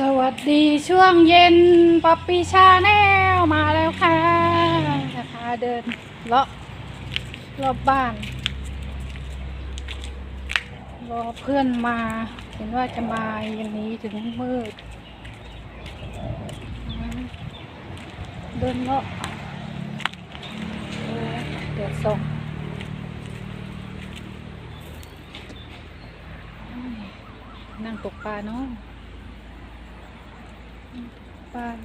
สวัสดีช่วงเย็นป๊อปปี้ชาแนลมาแล้วค่ะนะคะเดินเลาะรอบบ้าน รอเพื่อนมา เห็นว่าจะมาอย่างนี้ถึงมืด เดินเลาะเดี๋ยวส่งนั่งตกปลาเนาะ บ้าน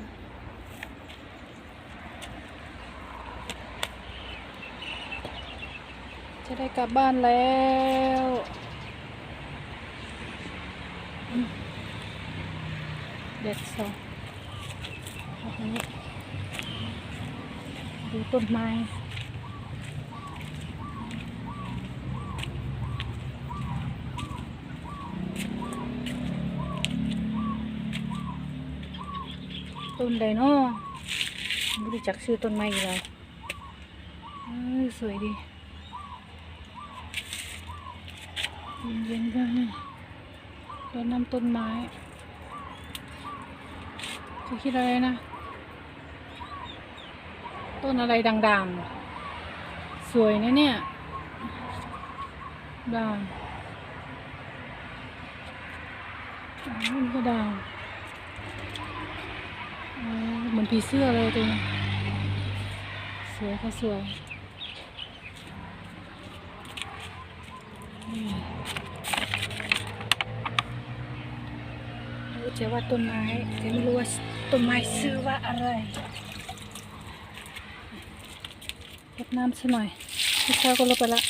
จะได้กลับบ้านแล้วเด็ดสองดูต้นไม้ ต้นไดโน่ไม่รู้จักชื่อต้นไม้อีกแล้วเอสวยดีเย็นๆก็รดน้ำต้นไม้จะคิดอะไรนะ ต้นอะไรดังๆ สวยนะเนี่ยด่างมันก็ด่าง เหมือนผีเสื้อเลยตัวนี้สวยค่ะสวยนี่รู้จะว่าต้นไม้แต่ไม่รู้ว่าต้นไม้ชื่อว่าอะไรรดน้ำซะหน่อยพี่เช้าก็ลดไปละ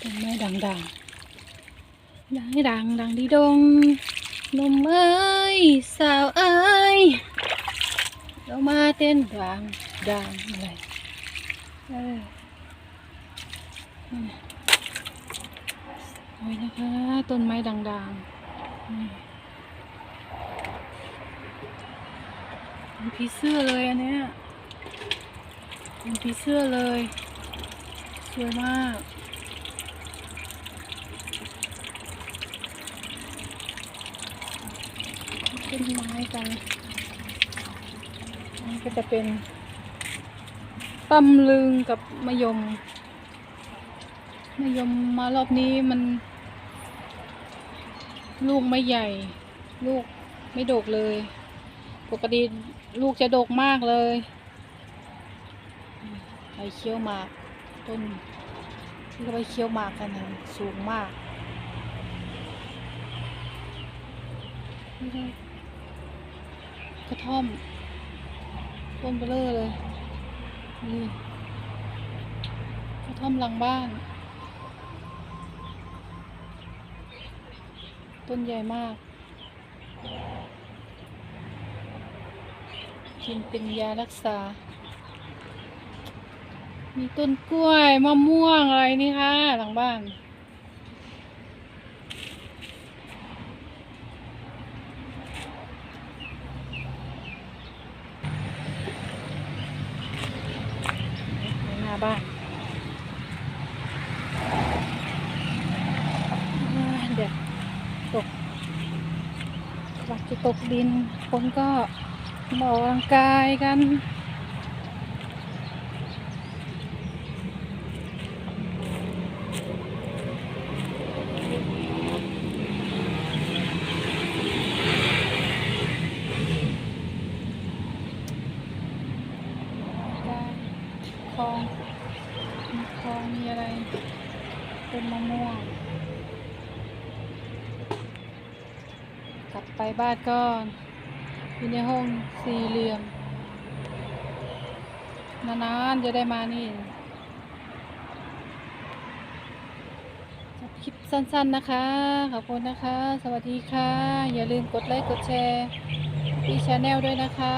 ต้นไม้ดังๆดังให้ดังดังดีดงนมเอ้ยสาวเอ้ยเรามาเต้นดังดังอะไรเออนี่โอ้ยนะคะต้นไม้ด่างๆนี่เป็นผีเสื้อเลยอันเนี้ยเป็นผีเสื้อเลย สวยมาก ต้นไม้กันอันนี้ก็จะเป็นตำลึงกับมะยมมายมมารอบนี้มัน ลูกไม่ใหญ่ ลูกไม่โดกเลย ปกติลูกจะโดกมากเลยใบเคี้ยวหมากต้นที่เขาไปเคี้ยวหมากกันนะสูงมากไม่ได้ กระท่อม ต้นเบลอเลย นี่กระท่อมหลังบ้าน ต้นใหญ่มาก กินเป็นยารักษา มีต้นกล้วยมะม่วงอะไรนี่ค่ะหลังบ้าน หน้า บ้านเดี๋ยวตกวัดจะตกดิน คนก็มาออกกำลังกายกันคลองมีคลองมีอะไร เป็นมะม่วง กลับไปบ้านก็อยู่ในห้องสี่เหลี่ยม นานๆจะได้มานี่จบคลิปสั้นๆนะคะ ขอบคุณนะคะ สวัสดีค่ะ อย่าลืมกดไลค์ กดแชร์พี่ชาแนลด้วยนะคะ